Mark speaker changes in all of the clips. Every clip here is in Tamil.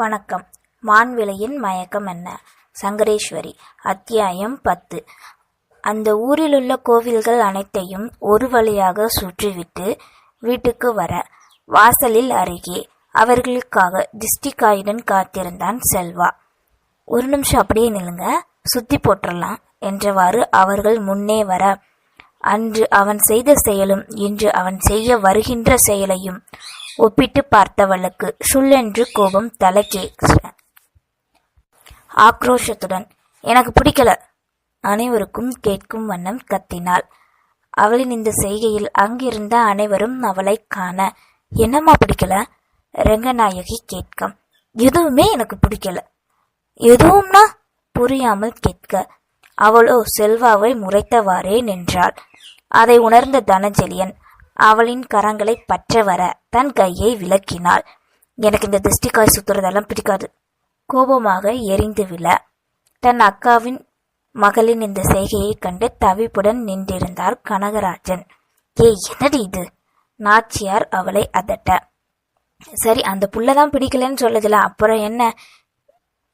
Speaker 1: வணக்கம். மான்விலையின் மயக்கம் என்ன? சங்கரேஸ்வரி அத்தியாயம் பத்து. அந்த ஊரிலுள்ள கோவில்கள் அனைத்தையும் ஒரு வழியாக சுற்றிவிட்டு வீட்டுக்கு வர வாசலில் அருகே அவர்களுக்காக திஷ்டிக்காயுடன் காத்திருந்தான் செல்வா. ஒரு நிமிஷம் அப்படியே நில்லுங்க சுத்தி போட்டுடலாம் என்றவாறு அவர்கள் முன்னே வர. அன்று அவன் செய்த செயலும் இன்று அவன் செய்ய வருகின்ற செயலையும் ஒப்பிட்டு பார்த்தவளுக்கு சுள்ளென்று கோபம் தலைக்கே ஆக்ரோஷத்துடன் எனக்கு பிடிக்கல. அனைவருக்கும் கேட்கும் வண்ணம் கத்தினாள். அவளின் இந்த செய்கையில் அங்கிருந்த அனைவரும் அவளை காண என்னம்மா பிடிக்கல? ரங்கநாயகி கேட்க எதுவுமே எனக்கு பிடிக்கல. எதுவும்னா? புரியாமல் கேட்க. அவளோ செல்வாவை முறைத்தவாறே நின்றாள். அதை உணர்ந்த தனஞ்செலியன் அவளின் கரங்களை பற்ற வர தன் கையை விலக்கினாள் எனக்கு இந்த திருஷ்டிக்காய் சுத்துறதெல்லாம் பிடிக்காது. கோபமாக எரிந்து விழ தன் அக்காவின் மகளின் இந்த செய்கையைக் கண்டு தவிப்புடன் நின்றிருந்தார் கனகராஜன். ஏய் என்னடி இது? நாச்சியார் அவளை அதட்ட. சரி அந்த புள்ளதான் பிடிக்கலன்னு சொல்லுதுல அப்புறம் என்ன?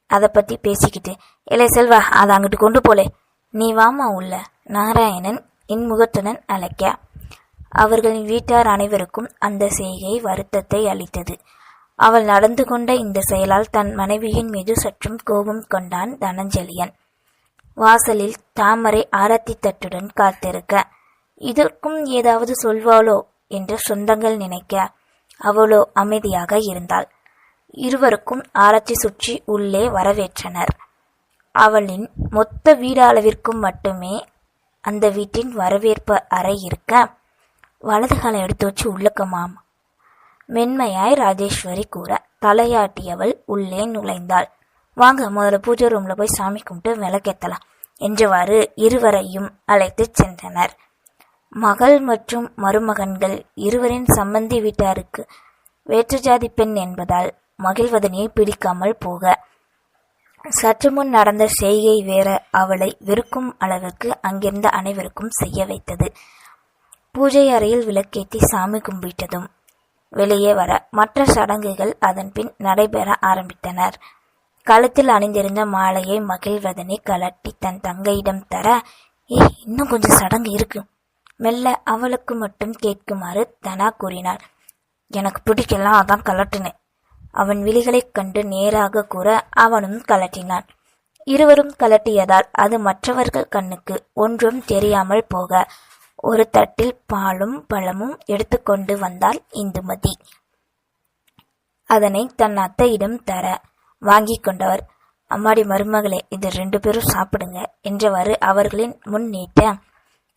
Speaker 1: அதை பத்தி பேசிக்கிட்டு. இல்லை செல்வா அதை அங்கிட்டு கொண்டு போலே. நீ வாமா உள்ள. நாராயணன் இன்முகத்துடன் அழைக்க அவர்களின் வீட்டார் அனைவருக்கும் அந்த செய்கை வருத்தத்தை அளித்தது. அவள் நடந்து கொண்ட இந்த செயலால் தன் மனைவியின் மீது சற்றும் கோபம் கொண்டான் தனஞ்சலியன். வாசலில் தாமரை ஆரத்தி தட்டுடன் காத்திருக்க இதற்கும் ஏதாவது சொல்வாளோ? என்று சொந்தங்கள் நினைக்க அவளோ அமைதியாக இருந்தாள். இருவருக்கும் ஆரத்தி சுற்றி உள்ளே வரவேற்றனர். அவளின் மொத்த வீடளவிற்கும் மட்டுமே அந்த வீட்டின் வரவேற்பு அறை இருக்க வலது காலை எடுத்து வச்சு உள்ளக்கமாம். மென்மையாய் ராஜேஸ்வரி கூற தலையாட்டியவள் உள்ளே நுழைந்தாள். வாங்க முதல்ல பூஜை ரூம்ல போய் சாமி கும்பிட்டு விளக்கேத்தலாம் என்றவாறு இருவரையும் அழைத்துச் சென்றனர். மகள் மற்றும் மருமகன்கள் இருவரின் சம்பந்தி வீட்டாருக்கு வேற்று ஜாதி பெண் என்பதால் மகிழ்வதனையை பிடிக்காமல் போக. சற்று முன் நடந்த செய்கை வேற அவளை வெறுக்கும் அளவுக்கு அங்கிருந்த அனைவருக்கும் செய்ய வைத்தது. பூஜை அறையில் விளக்கேற்றி சாமி கும்பிட்டதும் வெளியே வர மற்ற சடங்குகள் அதன் பின் நடைபெற ஆரம்பித்தனர். கழுத்தில் அணிந்திருந்த மாலையை மகிழ்வதனை கலட்டி தன் தங்கையிடம் தர ஏய் இன்னும் கொஞ்சம் சடங்கு இருக்கு. மெல்ல அவளுக்கு மட்டும் கேட்குமாறு தனா கூறினாள். எனக்கு பிடிக்கலாம் அதான் கலட்டினேன் அவன் விழிகளைக் கண்டு நேராக கூற அவனும் கலட்டினான். இருவரும் கலட்டியதால் அது மற்றவர்கள் கண்ணுக்கு ஒன்றும் தெரியாமல் போக ஒரு தட்டில் பாலும் பழமும் எடுத்துக்கொண்டு வந்தாள் இந்துமதி. அதனை தன் அத்தையிடம் தர வாங்கி கொண்டவர். அம்மாடி மருமகளே இது ரெண்டு பேரும் சாப்பிடுங்க என்றவாறு அவர்களின் முன் நீட்ட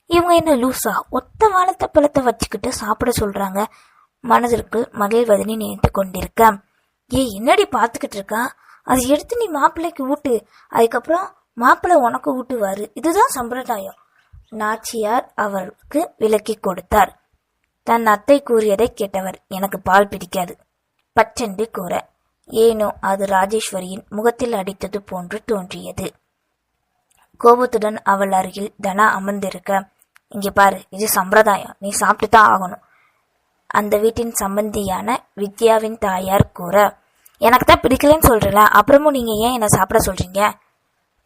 Speaker 1: இவங்க என்ன லூசா? ஒத்த வாழத்த பழத்தை வச்சுக்கிட்டு சாப்பிட சொல்றாங்க. மனதிற்கு மகிழ்வதனை நினைத்து கொண்டிருக்க ஏ என்னடி பார்த்துக்கிட்டு இருக்கா? அதை எடுத்து நீ மாப்பிள்ளைக்கு ஊட்டு. அதுக்கப்புறம் மாப்பிள்ளை உனக்கு ஊட்டுவாரு. இதுதான் சம்பிரதாயம். நாச்சியார் அவருக்கு விலக்கி கொடுத்தார். தன் அத்தை கூறியதை கேட்டவர் எனக்கு பால் பிடிக்காது பச்சென்று கூற ஏனோ அது ராஜேஸ்வரியின் முகத்தில் அடித்தது போன்று தோன்றியது. கோபத்துடன் அவள் அருகில் தனா அமர்ந்திருக்க இங்கே பாரு இது சம்பிரதாயம் நீ சாப்பிட்டு தான் ஆகணும். அந்த வீட்டின் சம்பந்தியான வித்யாவின் தாயார் கூற எனக்கு தான் பிடிக்கலன்னு சொல்றல அப்புறமும் நீங்க ஏன் என்ன சாப்பிட சொல்றீங்க?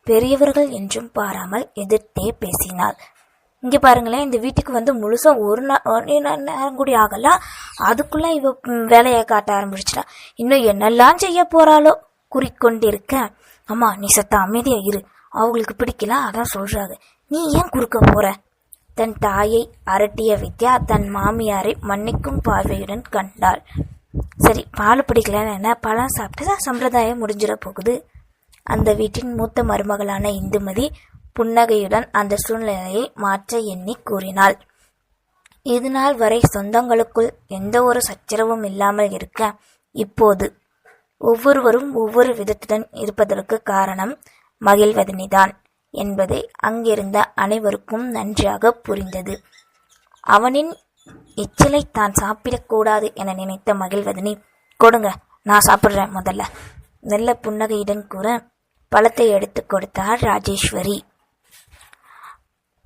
Speaker 1: பெரியவர்கள் என்றும் பாராமல் எதிர்த்தே பேசினாள். இங்கே பாருங்களேன் இந்த வீட்டுக்கு வந்து முழுசாக ஒரு நாள் நேரம் கூட ஆகல. அதுக்குள்ளே இவ வேலையை காட்ட ஆரம்பிச்சிட்டா. இன்னும் என்னெல்லாம் செய்ய போகிறாளோ குறிக்கொண்டிருக்க. அம்மா நீ சத்த அமைதியாக இரு. அவங்களுக்கு பிடிக்கல அதான் சொல்கிறாங்க நீ ஏன் குறுக்க போகிற தன் தாயை அரட்டிய வித்யா தன் மாமியாரை மன்னிக்கும் பார்வையுடன் கண்டாள். சரி பால் பிடிக்கலன்னு என்ன? பழம் சாப்பிட்டு சம்பிரதாயம் முடிஞ்சிட போகுது. அந்த வீட்டின் மூத்த மருமகளான இந்துமதி புன்னகையுடன் அந்த சூழ்நிலையை மாற்ற எண்ணி கூறினாள். இதுநாள் வரை சொந்தங்களுக்குள் எந்த ஒரு சச்சரவும் இல்லாமல் இருக்க இப்போது ஒவ்வொருவரும் ஒவ்வொரு விதத்துடன் இருப்பதற்கு காரணம் மகிழ்வதனிதான் என்பதை அங்கிருந்த அனைவருக்கும் நன்றாக புரிந்தது. அவனின் எச்சிலை தான் சாப்பிடக்கூடாது என நினைத்த மகிழ்வதனி கொடுங்க நான் சாப்பிடுறேன் முதல்ல நல்ல புன்னகையுடன் கூற பழத்தை எடுத்து கொடுத்தார் ராஜேஸ்வரி.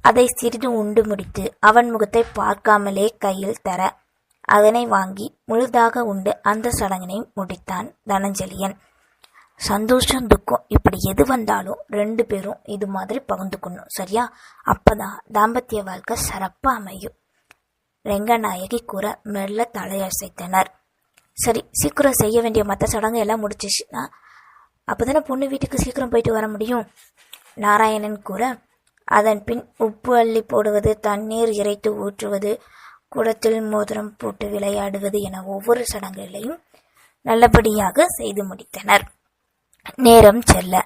Speaker 1: அதை சிறிது உண்டு முடித்து அவன் முகத்தை பார்க்காமலே கையில் தர அதனை வாங்கி முழுதாக உண்டு அந்த சடங்கினை முடித்தான் தனஞ்சலியன். சந்தோஷம் துக்கம் இப்படி எது வந்தாலும் ரெண்டு பேரும் இது மாதிரி பகிர்ந்துக்கணும் சரியா? அப்பதான் தாம்பத்திய வாழ்க்கை சிறப்பாக அமையும். ரெங்கநாயகி கூற மெல்ல தலையசைத்தனர். சரி சீக்கிரம் செய்ய வேண்டிய மற்ற சடங்கு எல்லாம் முடிச்சிச்சுன்னா அப்பதானே பொண்ணு வீட்டுக்கு சீக்கிரம் போயிட்டு வர முடியும்? நாராயணன் கூற அதன் பின் உப்பு அள்ளி போடுவது தண்ணீர் இறைத்து ஊற்றுவது குடத்தில் மோதிரம் போட்டு விளையாடுவது என ஒவ்வொரு சடங்குகளையும் நல்லபடியாக செய்து முடித்தனர். நேரம் செல்ல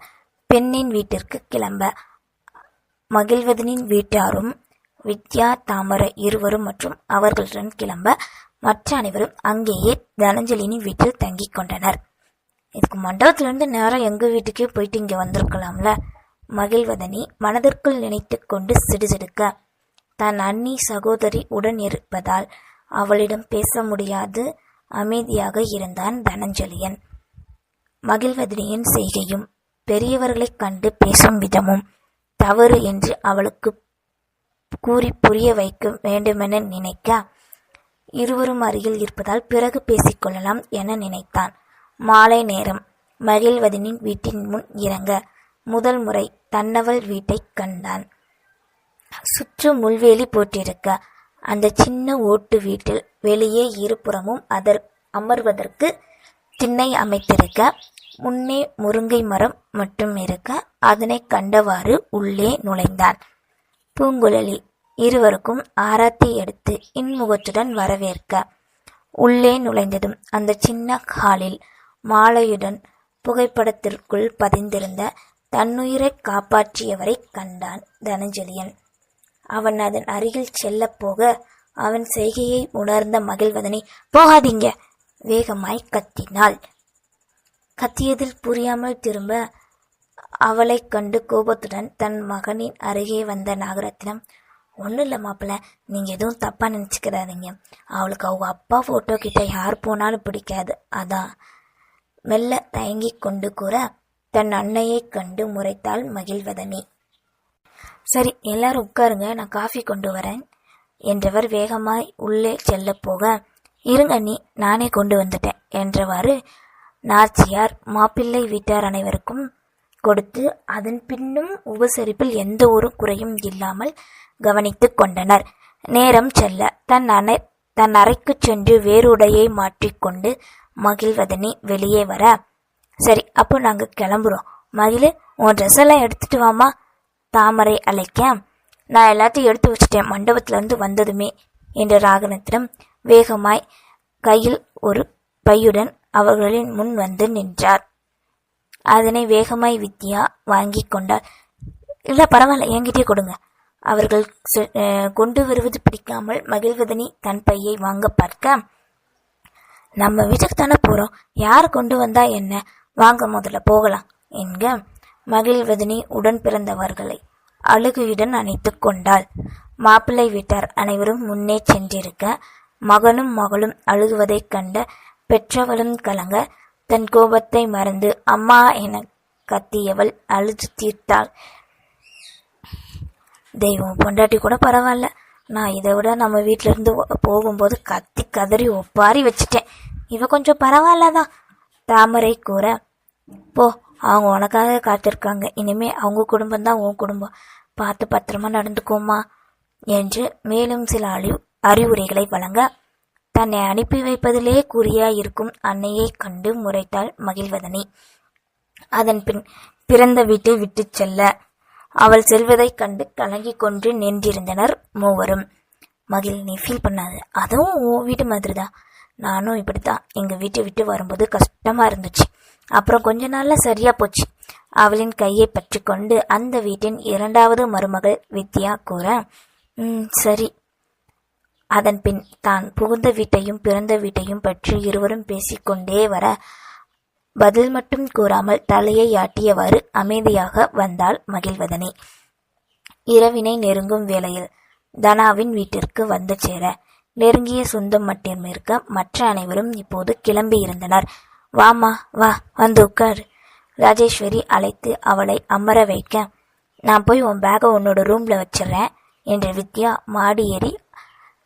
Speaker 1: பெண்ணின் வீட்டிற்கு கிளம்ப மகிழ்வதனின் வீட்டாரும் வித்யா தாமரை இருவரும் மற்றும் அவர்களுடன் கிளம்ப மற்ற அனைவரும் அங்கேயே தனஞ்சலினின் வீட்டில் தங்கிக் கொண்டனர். இதுக்கு மண்டபத்திலிருந்து நேரம் எங்கள் வீட்டுக்கே போயிட்டு இங்கே வந்திருக்கலாம்ல? மகிழ்வதனி மனதிற்குள் நினைத்து கொண்டு சிடுசிடுக்க. தன் அண்ணி சகோதரி உடன் இருப்பதால் அவளிடம் பேச முடியாது. அமைதியாக இருந்தான் தனஞ்சலியன். மகிழ்வதனியின் செய்கையும் பெரியவர்களைக் கண்டு பேசும் விதமும் தவறு என்று அவளுக்கு கூறி புரிய வைக்க வேண்டுமென நினைக்க இருவரும் அருகில் இருப்பதால் பிறகு பேசிக்கொள்ளலாம் என நினைத்தான். மாலை நேரம் மகிழ்வதனின் வீட்டின் முன் இறங்க முதல் முறை தன்னவள் வீட்டைக் கண்டான். சுற்று முள்வேலி போட்டிருக்க அந்த சின்ன ஓட்டு வீட்டில் வெளியே இருபுறமும் அதர் அமர்வதற்கு திண்ணை அமைத்திருக்க முன்னே முருங்கை மரம் மட்டும் இருக்க அதனை கண்டவாறு உள்ளே நுழைந்தான். பூங்குழலி இருவருக்கும் ஆராத்தி எடுத்து இன்முகத்துடன் வரவேற்க. உள்ளே நுழைந்ததும் அந்த சின்ன ஹாலில் மாலையுடன் புகைப்படத்திற்குள் பதிந்திருந்த தன்னுயிரை காப்பாற்றியவரை கண்டான் தனஞ்சலியன் அவன் அதன் அருகில் செல்லப் போக அவன் செய்கையை உணர்ந்த மகிழ்வதனை போகாதீங்க வேகமாய் கத்தினாள். கத்தியதில் புரியாமல் திரும்ப அவளைக் கண்டு கோபத்துடன் தன் மகனின் அருகே வந்த நாகரத்னம் ஒன்றும் இல்லை மாப்பிள்ள நீங்கள் எதுவும் தப்பாக நினச்சிக்கிறாதீங்க அவளுக்கு அவங்க அப்பா ஃபோட்டோ கிட்ட யார் போனாலும் பிடிக்காது. அதான் மெல்ல தயங்கிக் கொண்டு கூற தன் அன்னையைக் கண்டு முறைத்தாள் மகிழ்வதனி. சரி எல்லாரும் உட்காருங்க நான் காஃபி கொண்டு வரேன் என்றவர் வேகமாய் உள்ளே செல்ல போக இருங்க நீ நானே கொண்டு வந்துட்டேன் என்றவாறு நாச்சியார் மாப்பிள்ளை வீட்டார் அனைவருக்கும் கொடுத்து அதன் பின்னும் உபசரிப்பில் எந்த ஒரு குறையும் இல்லாமல் கவனித்து கொண்டனர். நேரம் செல்ல தன் அனை தன் அறைக்குச் சென்று வேறுடையை மாற்றிக்கொண்டு மகிழ்வதனி வெளியே வர சரி அப்போ நாங்கள் கிளம்புறோம். மகிழ் உன் ட்ரெஸ் எல்லாம் எடுத்துட்டு வாமா தாமரை அழைக்க நான் எல்லாத்தையும் எடுத்து வச்சிட்டேன். மண்டபத்திலேருந்து வந்ததுமே. என்ற ராகனத்திடம் வேகமாய் கையில் ஒரு பையுடன் அவர்களின் முன் வந்து நின்றார். அதனை வேகமாய் வித்யா வாங்கி கொண்டார் இல்லை பரவாயில்ல என்கிட்டயே கொடுங்க. அவர்கள் செ- கொண்டு வருவது பிடிக்காமல் மகிழ்வதனி தன் பையை வாங்க பார்க்க. நம்ம வீட்டுக்கு தானே போகிறோம் யார் கொண்டு வந்தா என்ன? வாங்க முதல்ல போகலாம். என்க மகிழ்வதனி உடன் பிறந்தவர்களை அழுகையுடன் அணைத்து கொண்டாள். மாப்பிள்ளை வீட்டார் அனைவரும் முன்னே சென்றிருக்க மகனும் மகளும் அழுகுவதைக் கண்ட பெற்றவளும் கலங்க தன் கோபத்தை மறந்து அம்மா என கத்தியவள் அழுது தீர்த்தாள். தெய்வம் பொண்டாட்டி கூட பரவாயில்ல. நான் இதை விட நம்ம வீட்ல இருந்து போகும்போது கத்தி கதறி ஒப்பாரி வச்சுட்டேன். இவ கொஞ்சம் பரவாயில்லதான் தாமரை கூற போ அவங்க உனக்காக காத்திருக்காங்க. இனிமே அவங்க குடும்பம் தான் உன் குடும்பம். பார்த்து பத்திரமா நடந்துக்கோமா என்று மேலும் சில அறிவு அறிவுரைகளை வழங்க தன்னை அனுப்பி வைப்பதிலே குறியா இருக்கும் அன்னையை கண்டு முறைத்தாள் மகிழ்வதனி. அதன் பின் பிறந்த வீட்டை விட்டு செல்ல. அவள் செல்வதைக் கண்டு கலங்கி கொன்று நின்றிருந்தனர் மூவரும். மகிழ் நீ ஃபீல் பண்ணாது அதுவும் உன் வீட்டு மாதிரிதான். நானும் இப்படி தான் எங்கள் வீட்டை விட்டு வரும்போது கஷ்டமாக இருந்துச்சு. அப்புறம் கொஞ்ச நாளில் சரியாக போச்சு. அவளின் கையை பற்றி கொண்டு அந்த வீட்டின் இரண்டாவது மருமகள் வித்யா கூற ம் சரி. அதன் பின் தான் புகுந்த வீட்டையும் பிறந்த வீட்டையும் பற்றி இருவரும் பேசிக்கொண்டே வர பதில் மட்டும் கூறாமல் தலையை ஆட்டியவாறு அமைதியாக வந்தாள் மகிழ்வதனே. இரவினை நெருங்கும் வேளையில் தனாவின் வீட்டிற்கு வந்து சேர நெருங்கிய சொந்தம் மட்டும் இருக்க மற்ற அனைவரும் இப்போது கிளம்பி இருந்தனர். வாமா வா வந்து உட்கார். ராஜேஸ்வரி அழைத்து அவளை அமர வைக்க நான் போய் உன் பேகை உன்னோட ரூம்ல வச்சிடுறேன் என்று வித்யா மாடி ஏறி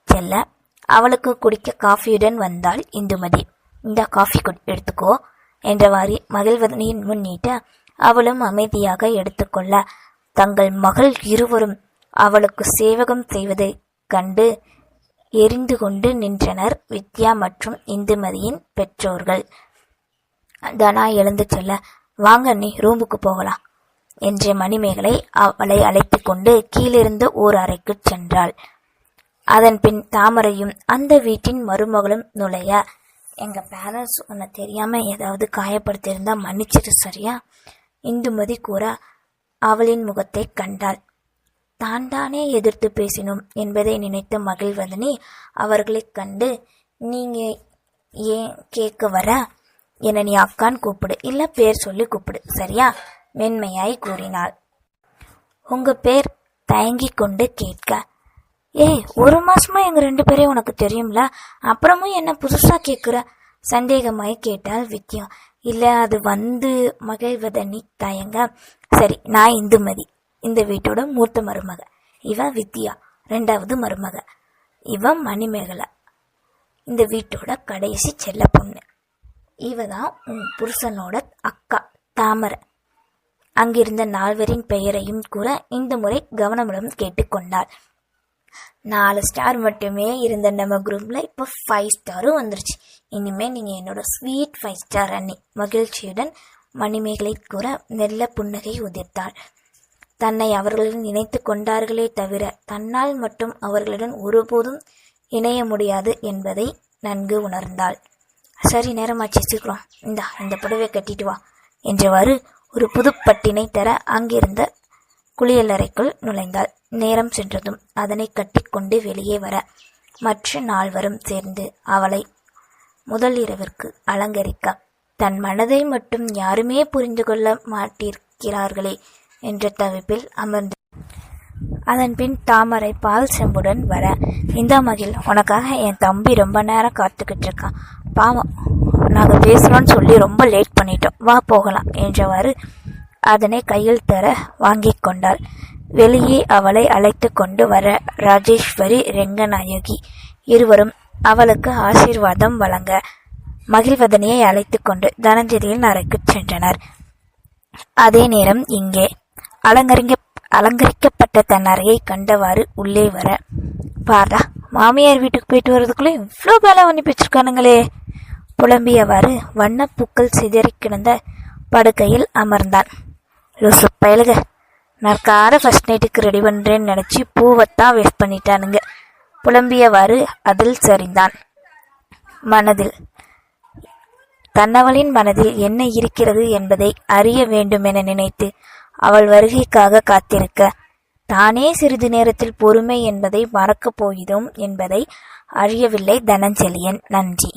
Speaker 1: செல்ல அவளுக்கு குடிக்க காஃபியுடன் வந்தாள் இந்துமதி. இந்த காஃபி எடுத்துக்கோ என்றவாறு மகிழ்வதனின் முன்னிட்டு அவளும் அமைதியாக எடுத்துக்கொள்ள தங்கள் மகள் இருவரும் அவளுக்கு சேவகம் செய்வதை கண்டு எரிந்து கொண்டு நின்றனர் வித்யா மற்றும் இந்துமதியின் பெற்றோர்கள். தனா எழுந்து செல்ல வாங்க நீ ரூமுக்கு போகலாம் என்ற மணிமேகலை அவளை அழைத்து கொண்டு கீழிருந்த ஓர் அறைக்கு சென்றாள். அதன் பின் தாமரையும் அந்த வீட்டின் மருமகளும் நுழைய. எங்க பேரண்ட்ஸ் உன்னை தெரியாம ஏதாவது காயப்படுத்தியிருந்தா மன்னிச்சிரு சரியா? இந்துமதி கூற அவளின் முகத்தை கண்டாள். தான் தானே எதிர்த்து பேசினோம் என்பதை நினைத்த மகிழ்வதனி அவர்களைக் கண்டு நீங்க ஏன் கேட்க வர? என்னை நீ அக்கான்னு கூப்பிடு இல்ல பேர் சொல்லி கூப்பிடு சரியா? மென்மையாய் கூறினாள். உங்க பேர் தயங்கிக் கொண்டு கேட்க. ஏய் ஒரு மாசமா எங்க ரெண்டு பேரையும் உனக்கு தெரியும்ல? அப்புறமும் என்ன புதுசா கேக்குற? சந்தேகமாய் கேட்டால் வித்யா. இல்ல அது வந்து மகிழ்வதனி தயங்க. சரி நான் இந்துமதி. இந்த வீட்டோட மூத்த மருமக. இவ வித்யா ரெண்டாவது மருமக. இவ மணிமேகலை. இந்த வீட்டோட கடைசி செல்ல பொண்ணு. இவ தான் உன் புருஷனோட அக்கா தாமரை. அங்கிருந்த நால்வரின் பெயரையும் கூற இந்த முறை கவனமுடன் கேட்டுக்கொண்டாள். நாலு ஸ்டார் மட்டுமே இருந்த நம்ம குரூப்ல இப்போ ஃபைவ் ஸ்டாரும் வந்துருச்சு. இனிமே நீங்க என்னோட ஸ்வீட் ஃபைவ் ஸ்டார் அண்ணி மகிழ்ச்சியுடன் மணிமேகலை கூற மெல்ல புன்னகை உதிர்த்தாள். தன்னை அவர்கள் நினைத்து கொண்டார்களே தவிர தன்னால் மட்டும் அவர்களுடன் ஒருபோதும் இணைய முடியாது என்பதை நன்கு உணர்ந்தாள். சரி நேரமாச்சு சீக்கிரம். இந்தா இந்த புடவை கட்டிட்டு வா என்றவாறு ஒரு புதுப்பட்டினை தர அங்கிருந்த குளியலறைக்குள் நுழைந்தாள். நேரம் சென்றதும் அதனை கட்டிக்கொண்டு வெளியே வர மற்ற நால்வரும் சேர்ந்து அவளை முதல் இரவிற்கு அலங்கரிக்க தன் மனதை மட்டும் யாருமே புரிந்து கொள்ள மாட்டிருக்கிறார்களே என்ற தவிப்பில் அமர்ந்து அதன்பின் தாமரை பால் செம்புடன் வர இந்த மகிழ் உனக்காக என் தம்பி ரொம்ப நேரம் காத்துக்கிட்டு இருக்கான் பாவம் நாங்கள் பேசுகிறோன்னு சொல்லி ரொம்ப லேட் பண்ணிட்டோம். வா போகலாம் என்றவாறு அதனை கையில் தர வாங்கி கொண்டாள். வெளியே அவளை அழைத்து கொண்டு வர ராஜேஸ்வரி ரெங்கநாயகி இருவரும் அவளுக்கு ஆசீர்வாதம் வழங்க மகிழ்வதனியை அழைத்து கொண்டு தனஞ்சலியின் அறைக்குச் சென்றனர். அதே நேரம் இங்கே அலங்கரிக்க அலங்கரிக்கப்பட்ட தன் அறையை கண்டவாறு உள்ளே வர. பாரா மாமியார் வீட்டுக்கு போயிட்டு வர்றதுக்குள்ளே இவ்வளோ வேலை பண்ணி வச்சிருக்கானுங்களே. புலம்பியவாறு வண்ணப்பூக்கள் சிதறி கிடந்த படுக்கையில் அமர்ந்தான். லூசு பயலுக நான் காரை ஃபர்ஸ்ட் நைட்டுக்கு ரெடி பண்ணுறேன்னு நினச்சி பூவைத்தான் வேஸ்ட் பண்ணிட்டானுங்க. புலம்பியவாறு அதில் சரிந்தான். மனதில் தன்னவளின் மனதில் என்ன இருக்கிறது என்பதை அறிய வேண்டுமென நினைத்து அவள் வருகைக்காக காத்திருக்க. தானே சிறிது நேரத்தில் பொறுமை என்பதை மறக்கப் போகிறோம் என்பதை அறியவில்லை தனஞ்செலியன் நன்றி.